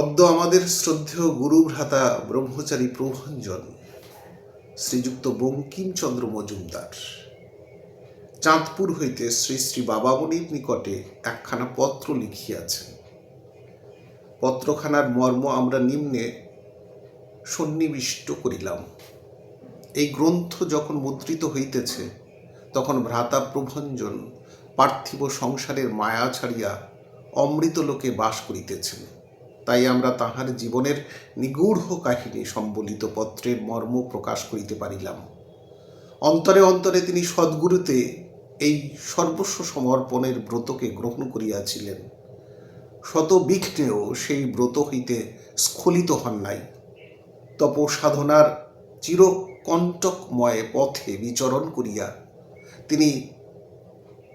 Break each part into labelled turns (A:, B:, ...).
A: অদ্য আমাদের শ্রদ্ধেয় গুরু ভ্রাতা ব্রহ্মচারী প্রভঞ্জন, শ্রীযুক্ত বঙ্কিমচন্দ্র মজুমদার। চাঁদপুর হইতে শ্রী শ্রী বাবামণির নিকটে একখানা পত্র লিখিয়াছেন। পত্রখানার মর্ম আমরা নিম্নে সন্নিবিষ্ট করিলাম। এই গ্রন্থ যখন মুদ্রিত হইতেছে, তখন ভ্রাতা প্রভঞ্জন পার্থিব সংসারের মায়া ছাড়িয়া অমৃত লোকে বাস করিতেছেন। তাই আমরা তাহার জীবনের নিগূঢ় কাহিনী সম্বলিত পত্রের মর্ম প্রকাশ করিতে পারিলাম। অন্তরে অন্তরে তিনি সদ্গুরুতে এই সর্বস্ব সমর্পণের ব্রতকে গ্রহণ করিয়াছিলেন। শত বিঘ্নেও সেই ব্রত হইতে স্খলিত হন নাই। তপসাধনার চিরকণ্টকময় পথে বিচরণ করিয়া তিনি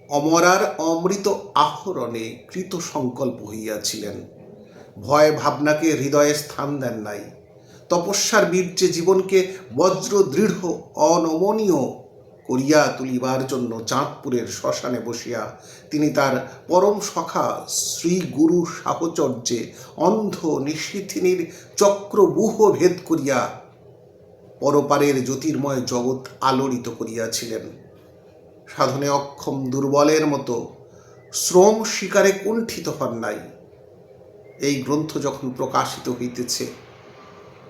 A: অমরার অমৃত আহরণে কৃত সংকল্প হইয়াছিলেন। ভয় ভাবনাকে হৃদয়ে স্থান দেন নাই। তপস্যার বীর্যে জীবনকে বজ্র, দৃঢ়, অনমনীয় করিয়া তুলিবার জন্য চাঁদপুরের শ্মশানে বসিয়া তিনি তার পরম সখা শ্রী গুরু সাহচর্যে অন্ধ নিশীথিনীর চক্রবুহ ভেদ করিয়া পরপারের জ্যোতির্ময় জগৎ আলোড়িত করিয়াছিলেন। সাধনে অক্ষম দুর্বলের মতো শ্রম শিকারে কুণ্ঠিত হন নাই। এই গ্রন্থ যখন প্রকাশিত হইতেছে,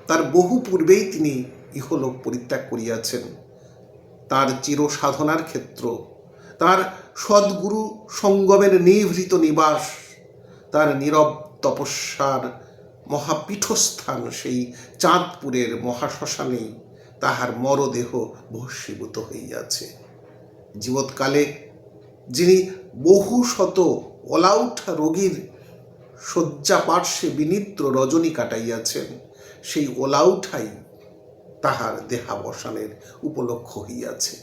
A: তার বহু পূর্বেই তিনি ইহলোক পরিত্যাগ করিয়াছেন। তার চির সাধনার ক্ষেত্র, তার সদ্গুরু সঙ্গমের নিভৃত নিবাস, তার নীরব তপস্যার মহাপীঠস্থান সেই চাঁদপুরের মহাশ্মশানেই তাহার মরদেহ ভস্মীভূত হইয়াছে। জীবৎকালে যিনি বহু শত অলাউঠা রোগীর শয্যা পার্শ্বে বিনিদ্র রজনী কাটাইয়াছেন, সেই ওলাউঠাই তাহার দেহাবসানের উপলক্ষ হইয়াছে।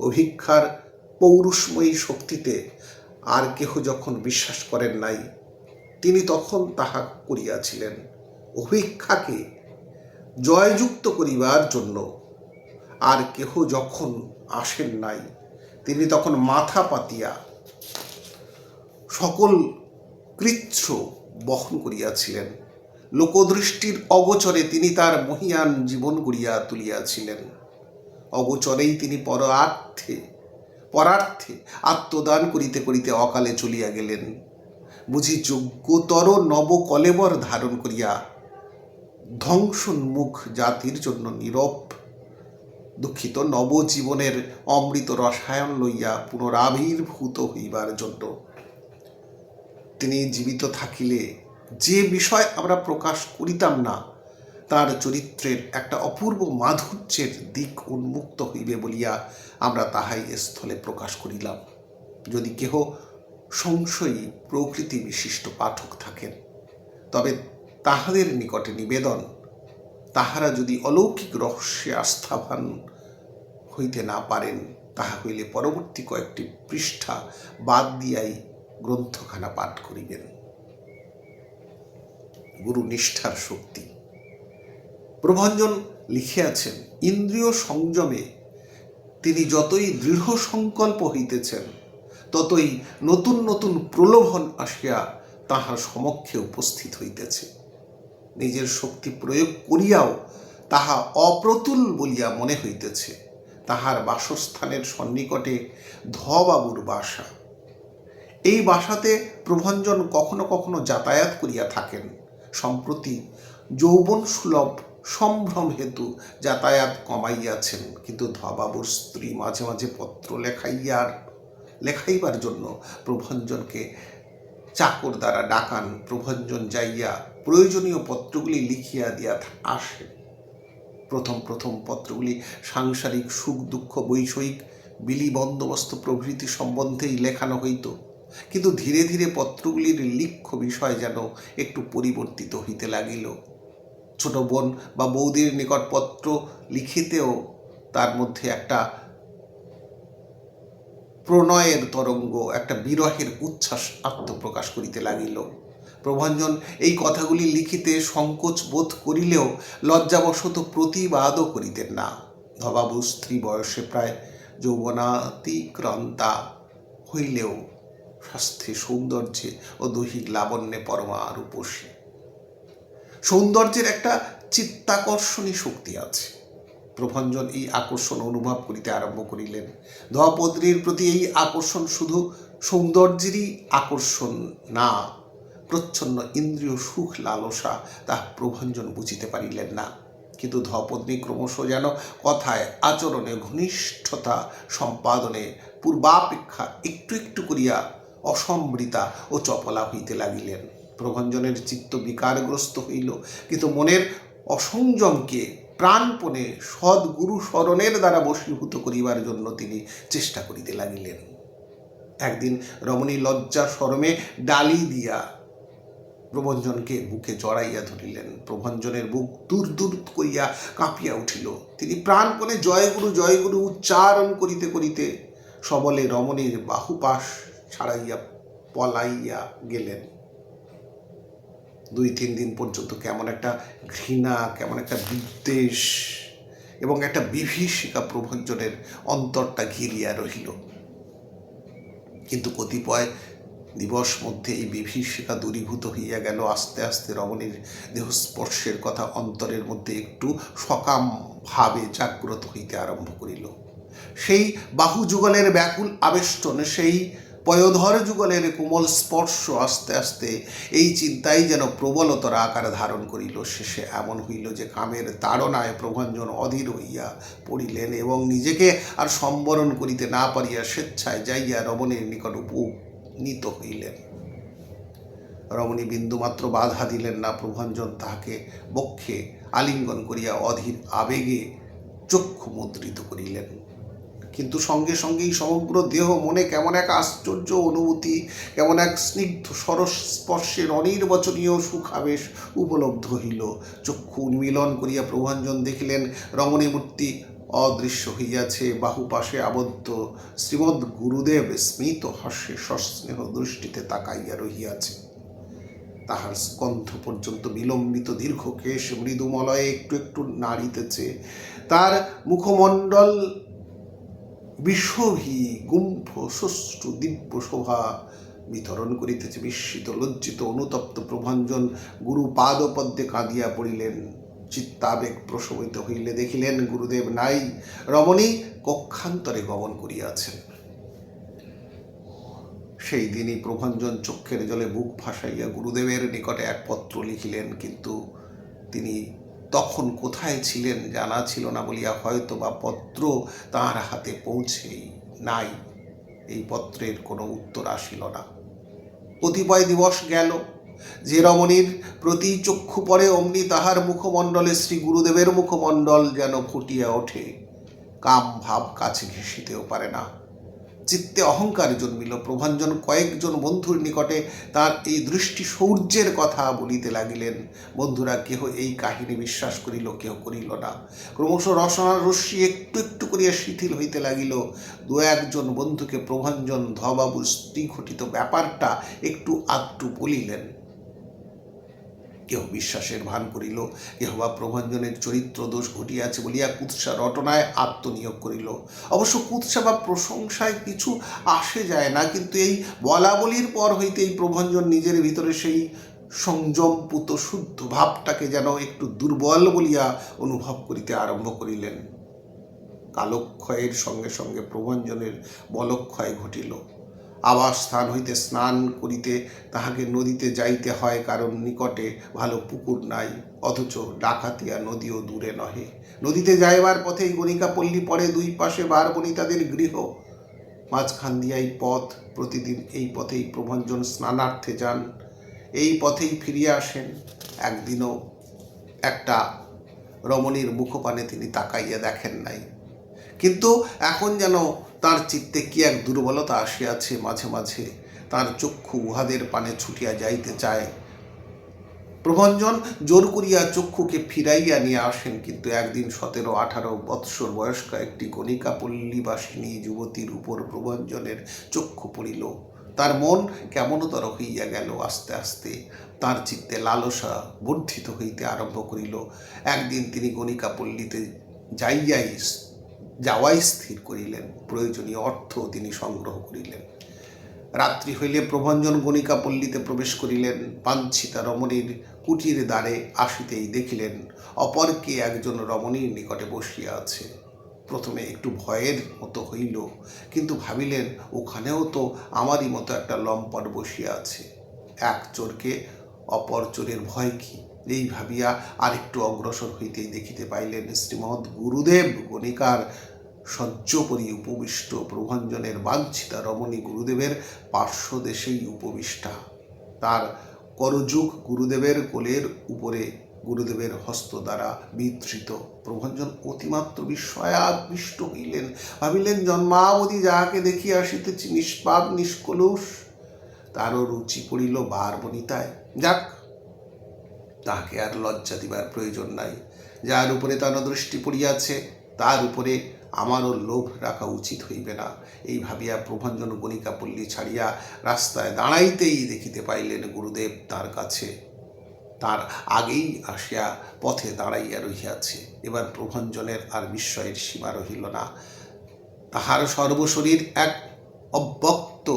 A: অভিক্ষার পৌরুষময়ী শক্তিতে আর কেহ যখন বিশ্বাস করেন নাই, তিনি তখন তাহা করিয়াছিলেন। অভিক্ষাকে জয়যুক্ত করিবার জন্য আর কেহ যখন আসেন নাই, তিনি তখন মাথা পাতিয়া সকল কৃচ্ছ বহন করিয়াছিলেন। লোকদৃষ্টির অগোচরে তিনি তার মহিয়ান জীবন গড়িয়া তুলিয়াছিলেন। অগোচরেই তিনি পরার্থে পরার্থে আত্মদান করিতে করিতে অকালে চলিয়া গেলেন। বুঝি যোগ্যতর নব কলেবর ধারণ করিয়া ধ্বংসন্মুখ জাতির জন্য নীরব, দুঃখিত নবজীবনের অমৃত রসায়ন লইয়া পুনরাবির্ভূত হইবার জন্য তিনি জীবিত থাকিলে যে বিষয় আমরা প্রকাশ করিতাম না, তার চরিত্রের একটা অপূর্ব মাধুর্যের দিক উন্মুক্ত হইবে বলিয়া আমরা তাহাই স্থলে প্রকাশ করিলাম। যদি কেহ সংশয়ী প্রকৃতি বিশিষ্ট পাঠক থাকেন, তবে তাহাদের নিকটে নিবেদন, তাহারা যদি অলৌকিক রহস্যে আস্থাবান হইতে না পারেন, তাহা হইলে পরবর্তী কয়েকটি পৃষ্ঠা বাদ দিয়াই গ্রন্থখানা পাঠ করিবেন। গুরু নিষ্ঠার শক্তি। প্রভঞ্জন লিখিয়াছেন, ইন্দ্রিয় সংযমে তিনি যতই দৃঢ় সংকল্প হইতেছেন, ততই নতুন নতুন প্রলোভন আসিয়া তাহার সমক্ষে উপস্থিত হইতেছে। নিজের শক্তি প্রয়োগ করিয়াও তাহা অপ্রতুল বলিয়া মনে হইতেছে। তাহার বাসস্থানের সন্নিকটে ধবাবুর বাসা। এই বাসাতে প্রভঞ্জন কখনো কখনো যাতায়াত করিয়া থাকেন। সম্প্রতি যৌবন সুলভ সম্ভ্রম হেতু যাতায়াত কমাইয়াছেন। কিন্তু ধবাবুর স্ত্রী মাঝে মাঝে পত্র লেখাইয়ার লেখাইবার জন্য প্রভঞ্জনকে চাকর দ্বারা ডাকান। প্রভঞ্জন যাইয়া প্রয়োজনীয় পত্রগুলি লিখিয়া দিয়া আসে। প্রথম প্রথম পত্রগুলি সাংসারিক সুখ দুঃখ বৈষয়িক বিলি বন্দোবস্ত প্রভৃতি সম্বন্ধেই লেখানো হইত। কিন্তু ধীরে ধীরে পত্রগুলির লিখ্য বিষয় যেন একটু পরিবর্তিত হইতে লাগিল। ছোট বোন বা বৌদির নিকট পত্র লিখিতেও তার মধ্যে একটা প্রণয়ের তরঙ্গ, একটা বিরহের উচ্ছ্বাস আত্মপ্রকাশ করিতে লাগিল। প্রভঞ্জন, এই কথাগুলি লিখিতে সংকোচ বোধ করিলেও লজ্জাবশত প্রতিবাদও করিতেন না। ধবাবু স্ত্রী বয়সে প্রায় যৌবনাতিক্রান্তা হইলেও স্বাস্থ্যে সৌন্দর্যে ও দৈহিক লাবণ্যে পরমা রূপসী সৌন্দর্যের একটা চিত্তাকর্ষণী শক্তি আছে। প্রভঞ্জন এই আকর্ষণ অনুভব করিতে আরম্ভ করিলেন। ধপত্রীর প্রতি এই আকর্ষণ শুধু সৌন্দর্যেরই আকর্ষণ না, প্রচ্ছন্ন ইন্দ্রিয় সুখ লালসা তাহা প্রভঞ্জন বুঝিতে পারিলেন না। কিন্তু ধপত্নী ক্রমশ যেন কথায়, আচরণে ঘনিষ্ঠতা সম্পাদনে পূর্বাপেক্ষা একটু একটু করিয়া অসম্বৃতা ও চপলা হইতে লাগিলেন। প্রভঞ্জনের চিত্ত বিকারগ্রস্ত হইল, কিন্তু মনের অসংযমকে প্রাণপণে সদ্গুরু স্মরণের দ্বারা বশীভূত করিবার জন্য তিনি চেষ্টা করিতে লাগিলেন। একদিন রমণী লজ্জা শরমে ডালি দিয়া প্রভঞ্জনকে বুকে জড়াইয়া ধরিলেন। প্রভঞ্জনের বুক দূর দূর করিয়া কাঁপিয়া উঠিল। তিনি প্রাণপণে জয়গুরু জয়গুরু উচ্চারণ করিতে করিতে সবলে রমণীর বাহুপাশ ছাড়াইয়া, পলাইয়া গেলেন। দুই, তিন দিন পর্যন্ত কেমন একটা ঘৃণা, কেমন একটা বিদ্বেষ এবং একটা বিভীষিকা প্রভঞ্জনের অন্তরটা ঘিরিয়া রহিল। কিন্তু কতিপয় দিবস মধ্যে এই বিভীষিকা দূরীভূত হইয়া গেল। আস্তে আস্তে রমণীর দেহস্পর্শের কথা অন্তরের মধ্যে একটু সকাম ভাবে জাগ্রত হইতে আরম্ভ করিল। সেই বাহু যুগলের ব্যাকুল আবেষ্টন, সেই পয়োধর যুগলের কোমল স্পর্শ আস্তে আস্তে এই চিন্তাই যেন প্রবলতর আকার ধারণ করিল। শেষে এমন হইল যে কামের তাড়নায় প্রভঞ্জন অধীর হইয়া পড়িলেন এবং নিজেকে আর সম্বরণ করিতে না পারিয়া স্বেচ্ছায় যাইয়া রমণীর নিকট উপনীত হইলেন। রমণী বিন্দুমাত্র বাধা দিলেন না, প্রভঞ্জন তাহাকে বক্ষে আলিঙ্গন করিয়া অধীর আবেগে চক্ষু মুদ্রিত করিলেন। কিন্তু সঙ্গে সঙ্গেই সমগ্র দেহ, মনে কেমন এক আশ্চর্য অনুভূতি, কেমন এক স্নিগ্ধ সরস স্পর্শের অনির্বচনীয় সুখাবেশ উপলব্ধ হইল। চক্ষু উন্মিলন করিয়া প্রভঞ্জন দেখিলেন রমণী মূর্তি অদৃশ্য হইয়াছে বাহু পাশে আবদ্ধ। শ্রীমৎ গুরুদেব স্মিত হাস্যে সস্নেহ দৃষ্টিতে তাকাইয়া রহিয়াছে। তাহার স্কন্ধ পর্যন্ত বিলম্বিত দীর্ঘ কেশ মৃদুমলয়ে একটু একটু নাড়িতেছে। তার মুখমণ্ডল বিশ্বভি গুম্ফ সুষ্ঠু দিব্য শোভা বিতরণ করিতেছে বিস্মিত লজ্জিত অনুতপ্ত প্রভঞ্জন। গুরু পাদপদ্মে কাঁদিয়া পড়িলেন, চিত্তাবেগ প্রশমিত হইলে দেখিলেন গুরুদেব নাই। রমণী কক্ষান্তরে গমন করিয়াছেন। সেই দিনই প্রভঞ্জন চক্ষের জলে বুক ভাসাইয়া গুরুদেবের নিকটে এক পত্র লিখিলেন, কিন্তু তিনি তখন কোথায় ছিলেন জানা ছিল না বলিয়া হয়তো বা পত্র তাঁর হাতে পৌঁছেই নাই। এই পত্রের কোনো উত্তর আসিল না। কতিপয় দিবস গেল। যে রমণীর প্রতি চক্ষু পরে অমনি তাহার মুখমণ্ডলে শ্রী গুরুদেবের মুখমণ্ডল যেন ফুটিয়া ওঠে। কাম ভাব কাছে ঘেঁষিতেও পারে না। চিত্তে অহংকার জন্মিল। প্রভাঞ্জন কয়েকজন বন্ধুর নিকটে তার এই দৃষ্টি সৌর্যের কথা বলিতে লাগিলেন। বন্ধুরা, কেহ এই কাহিনী বিশ্বাস করিল, কেহ করিল না। ক্রমশ রসনার রশ্মি একটু একটু করিয়া শিথিল হইতে লাগিল। দু একজন বন্ধুকে প্রভাঞ্জন ধবাবুর স্ত্রী ঘটিত ব্যাপারটা একটু আধটু বলিলেন। কেহ বিশ্বাসের ভান করিল কেহ বা প্রভঞ্জনের চরিত্র দোষ ঘটিয়াছে বলিয়া কুৎসা রটনায় আত্মনিয়োগ করিল। অবশ্য কুৎসা বা প্রশংসায় কিছু আসে যায় না, কিন্তু এই বলাবলির পর হইতে এই প্রভঞ্জন নিজের ভিতরে সেই সংযমপুত শুদ্ধ ভাবটাকে যেন একটু দুর্বল বলিয়া অনুভব করিতে আরম্ভ করিলেন। কালক্ষয়ের সঙ্গে সঙ্গে প্রভঞ্জনের বলক্ষয় ঘটিল। আবাস স্থান হইতে স্নান করিতে তাহাকে নদীতে যাইতে হয়, কারণ নিকটে ভালো পুকুর নাই, অথচ ডাকাতিয়া নদীও দূরে নহে। নদীতে যাইবার পথেই গণিকা পল্লী পড়ে, দুই পাশে বার বনিতাদের গৃহ। মাঝখান দিয়াই পথ, প্রতিদিন এই পথেই প্রভঞ্জন স্নানার্থে যান, এই পথেই ফিরিয়া আসেন। একদিনও একটা রমণীর মুখপানে তিনি তাকাইয়া দেখেন নাই। কিন্তু এখন যেন তার চিত্তে কি এক দুর্বলতা আসিয়াছে মাঝে মাঝে? তার চক্ষু উহাদের পানে ছুটিয়া যাইতে চায়। প্রভঞ্জন জোর করিয়া চক্ষুকে ফিরাইয়া নিয়ে আসেন, কিন্তু একদিন সতেরো আঠারো বৎসর বয়স্ক একটি গণিকা পল্লীবাসিনী যুবতীর উপর প্রভঞ্জনের চক্ষু পড়িল। তার মন কেমনতর হইয়া গেল আস্তে আস্তে। তার চিত্তে লালসা বর্ধিত হইতে আরম্ভ করিল। একদিন তিনি গণিকা পল্লীতে যাইয়াই যাওয়াই স্থির করিলেন। প্রয়োজনীয় অর্থ তিনি সংগ্রহ করিলেন। রাত্রি হইলে প্রভঞ্জন গণিকা পল্লীতে প্রবেশ করিলেন। পাঞ্ছিতা রমণীর কুটির দ্বারে আসিতেই দেখিলেন অপরকে একজন রমণীর নিকটে বসিয়া আছে। প্রথমে একটু ভয়ের মতো হইল, কিন্তু ভাবিলেন, ওখানেও তো আমারই মতো একটা লম্পট বসিয়া আছে। এক চোরকে অপর চোরের ভয় কি? এই ভাবিয়া আরেকটু অগ্রসর হইতেই দেখিতে পাইলেন শ্রীমৎ গুরুদেব গণিকার সহ্যপরি উপবিষ্ট প্রভঞ্জনের বাঞ্ছিতা রমণী গুরুদেবের পার্শ্বদেশেই উপবিষ্টা। তার করযুগ গুরুদেবের কোলের উপরে গুরুদেবের হস্ত দ্বারা বিধৃত। প্রভঞ্জন অতিমাত্র বিস্ময়াবিষ্ট হইলেন, ভাবিলেন জন্মাবধি যাহাকে দেখিয়া আসিতেছি নিষ্পাপ, নিষ্কলুষ, তারও রুচি পড়িল বার বনিতায় যাক তাহাকে আর লজ্জা দিবার প্রয়োজন নাই। যার উপরে দৃষ্টি পড়িয়াছে, তার উপরে আমারও লোভ রাখা উচিত হইবে না। এই ভাবিয়া প্রভঞ্জন গণিকা পল্লী ছাড়িয়া রাস্তায় দাঁড়াইতেই দেখিতে পাইলেন গুরুদেব তার কাছে। তার আগেই আসিয়া পথে দাঁড়াইয়া রহিয়াছে। এবার প্রভঞ্জনের আর বিস্ময়ের সীমা রহিল না। তাহার সর্বশরীর এক অব্যক্ত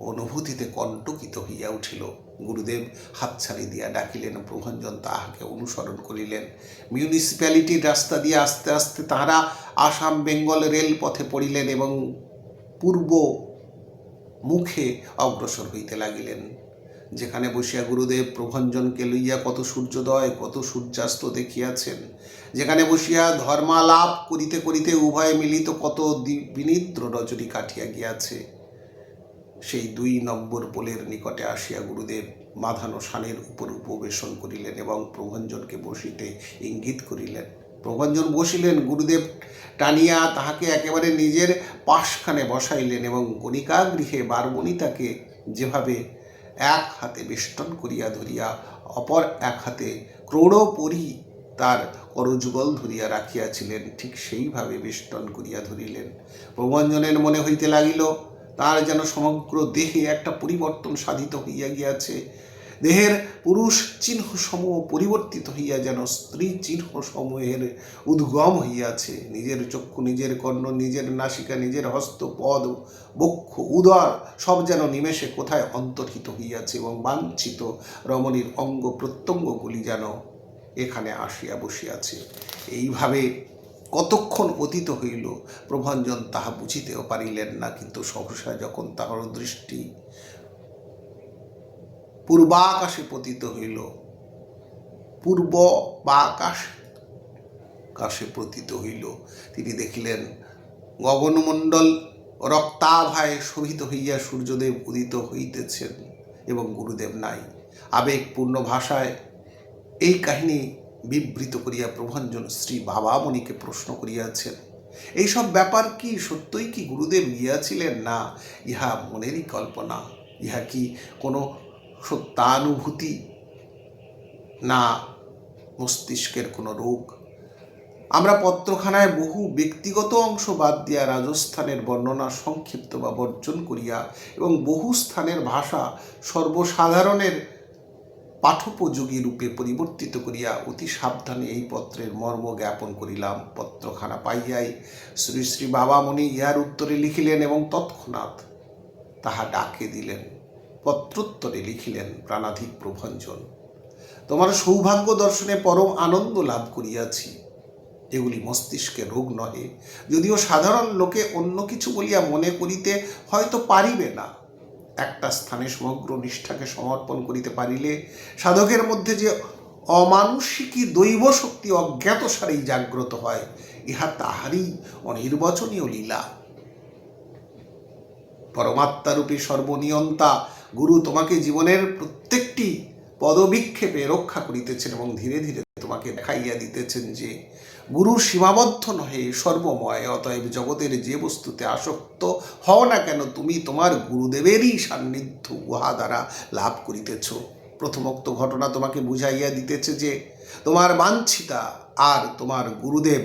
A: অনুভূতিতে কণ্টকিত হইয়া উঠিল। গুরুদেব হাতছানি দিয়া ডাকিলেন প্রভঞ্জন তাহাকে অনুসরণ করিলেন। মিউনিসিপ্যালিটির রাস্তা দিয়ে আস্তে আস্তে তাহারা আসাম, বেঙ্গল রেল পথে পড়িলেন এবং পূর্ব মুখে অগ্রসর হইতে লাগিলেন। যেখানে বসিয়া গুরুদেব প্রভঞ্জনকে লইয়া কত সূর্যোদয়, কত সূর্যাস্ত দেখিয়াছেন। যেখানে বসিয়া ধর্মালাপ করিতে করিতে উভয়ে মিলিত কত বিনিদ্র রজনী কাটিয়া গিয়াছে। সেই দুই নম্বর পোলের নিকটে আসিয়া গুরুদেব মাধানো সানের উপর উপবেশন করিলেন এবং প্রভঞ্জনকে বসিতে ইঙ্গিত করিলেন। প্রভঞ্জন বসিলেন, গুরুদেব টানিয়া তাহাকে একেবারে নিজের পাশখানে বসাইলেন এবং কণিকা গৃহে বারবণিতাকে যেভাবে এক হাতে বেষ্টন করিয়া ধরিয়া, অপর এক হাতে ক্রৌড়পরি তার করযুগল ধরিয়া রাখিয়াছিলেন, ঠিক সেইভাবে বেষ্টন করিয়া ধরিলেন। প্রভঞ্জনের মনে হইতে লাগিল তার যেন সমগ্র দেহে একটা পরিবর্তন সাধিত হইয়া গিয়াছে। দেহের পুরুষ চিহ্ন সমূহ পরিবর্তিত হইয়া যেন স্ত্রী চিহ্ন সমূহের উদ্গম হইয়াছে। নিজের চক্ষু, নিজের কর্ণ, নিজের নাসিকা, নিজের হস্ত, পদ, বক্ষ, উদর সব যেন নিমেষে কোথায় অন্তর্হিত হইয়াছে এবং বাঞ্ছিত রমণীর অঙ্গ প্রত্যঙ্গগুলি যেন এখানে আসিয়া বসিয়াছে। এইভাবে কতক্ষণ অতীত হইল, প্রভঞ্জন তাহা বুঝিতেও পারিলেন না, কিন্তু সহসা যখন তাহার দৃষ্টি পূর্বাকাশে পতিত হইল পূর্ব বা আকাশ কাশে পতিত হইল, তিনি দেখিলেন, গগনমণ্ডল রক্তাভায় শোভিত হইয়া সূর্যদেব উদিত হইতেছেন এবং গুরুদেব নাই। আবেগপূর্ণ ভাষায় এই কাহিনী বিবৃত করিয়া প্রভঞ্জন শ্রী বাবামণিকে প্রশ্ন করিয়াছেন, এইসব ব্যাপার কি সত্যই কি গুরুদেব গিয়াছিলেন? না, ইহা মনেরই কল্পনা। ইহা কি কোনো সত্যানুভূতি? না, মস্তিষ্কের কোনো রোগ। আমরা পত্রখানায় বহু ব্যক্তিগত অংশ বাদ দিয়া রাজস্থানের বর্ণনা সংক্ষিপ্ত বা বর্জন করিয়া এবং বহু স্থানের ভাষা সর্বসাধারণের পাঠোপযোগী রূপে পরিবর্তিত করিয়া অতি সাবধানে এই পত্রের মর্ম জ্ঞাপন করিলাম। পত্রখানা পাইয়াই শ্রী শ্রী বাবামণি ইহার উত্তরে লিখিলেন এবং তৎক্ষণাৎ তাহা ডাকে দিলেন। পত্রোত্তরে লিখিলেন প্রাণাধিক প্রভঞ্জন, তোমার সৌভাগ্য দর্শনে পরম আনন্দ লাভ করিয়াছি। এগুলি মস্তিষ্কে রোগ নহে। যদিও সাধারণ লোকে অন্য কিছু বলিয়া মনে করিতে হয়তো পারিবে না একটা স্থানে সমগ্র নিষ্ঠাকে সমর্পণ করিতে পারিলে সাধকের মধ্যে যে অমানুষিকী দৈব শক্তি অজ্ঞাত সারেই জাগ্রত হয়, ইহা তাহারই অনির্বচনীয় লীলা। পরমাত্মারূপী সর্বনিয়ন্তা গুরু তোমাকে জীবনের প্রত্যেকটি পদবিক্ষেপে রক্ষা করিতেছেন এবং ধীরে ধীরে তোমাকে দেখাইয়া দিতেছেন যে গুরু সীমাবদ্ধ নহে, সর্বময়। অতএব জগতের যে বস্তুতে আসক্ত হও না কেন, তুমি তোমার গুরুদেবেরই সান্নিধ্য উহা দ্বারা লাভ করিতেছ। প্রথমোক্ত ঘটনা তোমাকে বুঝাইয়া দিতেছে যে, তোমার বাঞ্ছিতা আর তোমার গুরুদেব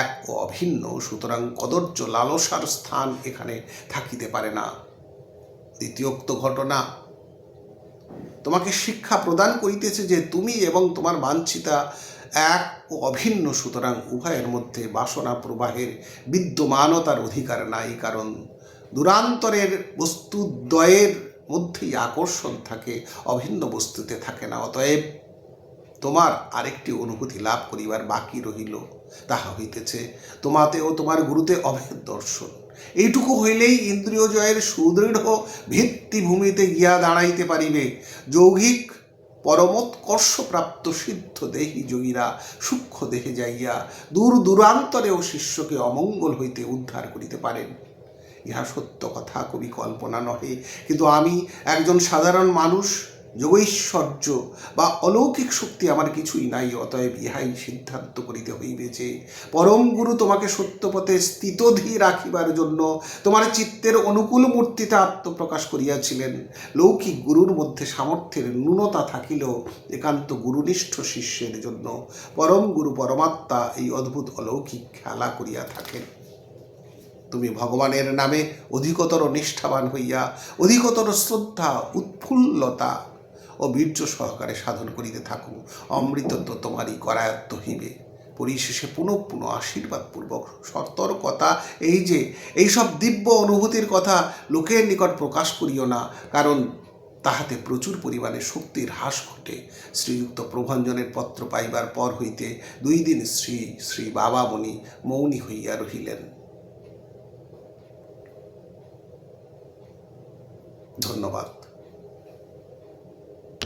A: এক ও অভিন্ন, সুতরাং কদর্য লালসার স্থান এখানে থাকিতে পারে না। দ্বিতীয়োক্ত ঘটনা, তোমাকে শিক্ষা প্রদান করিতেছে যে, তুমি এবং তোমার বাঞ্ছিতা এক ও অভিন্ন, সুতরাং উভয়ের মধ্যে বাসনা প্রবাহের বিদ্যমানতার অধিকার নাই, কারণ দূরান্তরের বস্তুদ্বয়ের মধ্যেই আকর্ষণ থাকে, অভিন্ন বস্তুতে থাকে না। অতএব তোমার আরেকটি অনুভূতি লাভ করিবার বাকি রহিল, তাহা হইতেছে তোমাতেও তোমার গুরুতে অভেদ দর্শন। এইটুকু হইলেই ইন্দ্রিয় জয়ের সুদৃঢ় ভিত্তিভূমিতে গিয়া দাঁড়াইতে পারিবে। যৌগিক পরমোৎকর্ষপ্রাপ্ত সিদ্ধ দেহী যোগীরা সূক্ষ্ম দেহে যাইয়া দূর দূরান্তরেও শিষ্যকে অমঙ্গল হইতে উদ্ধার করিতে পারেন। ইহা সত্য কথা, কবি কল্পনা নহে। কিন্তু আমি একজন সাধারণ মানুষ যোগৈশ্বর্য বা অলৌকিক শক্তি আমার কিছুই নাই, অতএব ইহাই সিদ্ধান্ত করিতে হইবে যে পরম গুরু তোমাকে সত্যপথে স্থিতধি রাখিবার জন্য তোমার চিত্তের অনুকূল মূর্তিতে আত্মপ্রকাশ করিয়াছিলেন। লৌকিক গুরুর মধ্যে সামর্থ্যের ন্যূনতা থাকিলেও একান্ত গুরুনিষ্ঠ শিষ্যের জন্য পরম গুরু পরমাত্মা এই অদ্ভুত অলৌকিক খেলা করিয়া থাকেন। তুমি ভগবানের নামে অধিকতর নিষ্ঠাবান হইয়া, অধিকতর শ্রদ্ধা, উৎফুল্লতা ও বীর্য সহকারে সাধন করিতে থাকো অমৃতত্ব তোমারই করায়ত্ত হইবে। পরিশেষে পুনঃ পুনঃ আশীর্বাদপূর্বক সতর্কতা, এই যে, এইসব দিব্য অনুভূতির কথা লোকের নিকট প্রকাশ করিও না, কারণ তাহাতে প্রচুর পরিমাণে শক্তির হ্রাস ঘটে। শ্রীযুক্ত প্রভঞ্জনের পত্র পাইবার পর হইতে দুই দিন শ্রী শ্রী বাবামণি মৌনী হইয়া রহিলেন। ধন্যবাদ।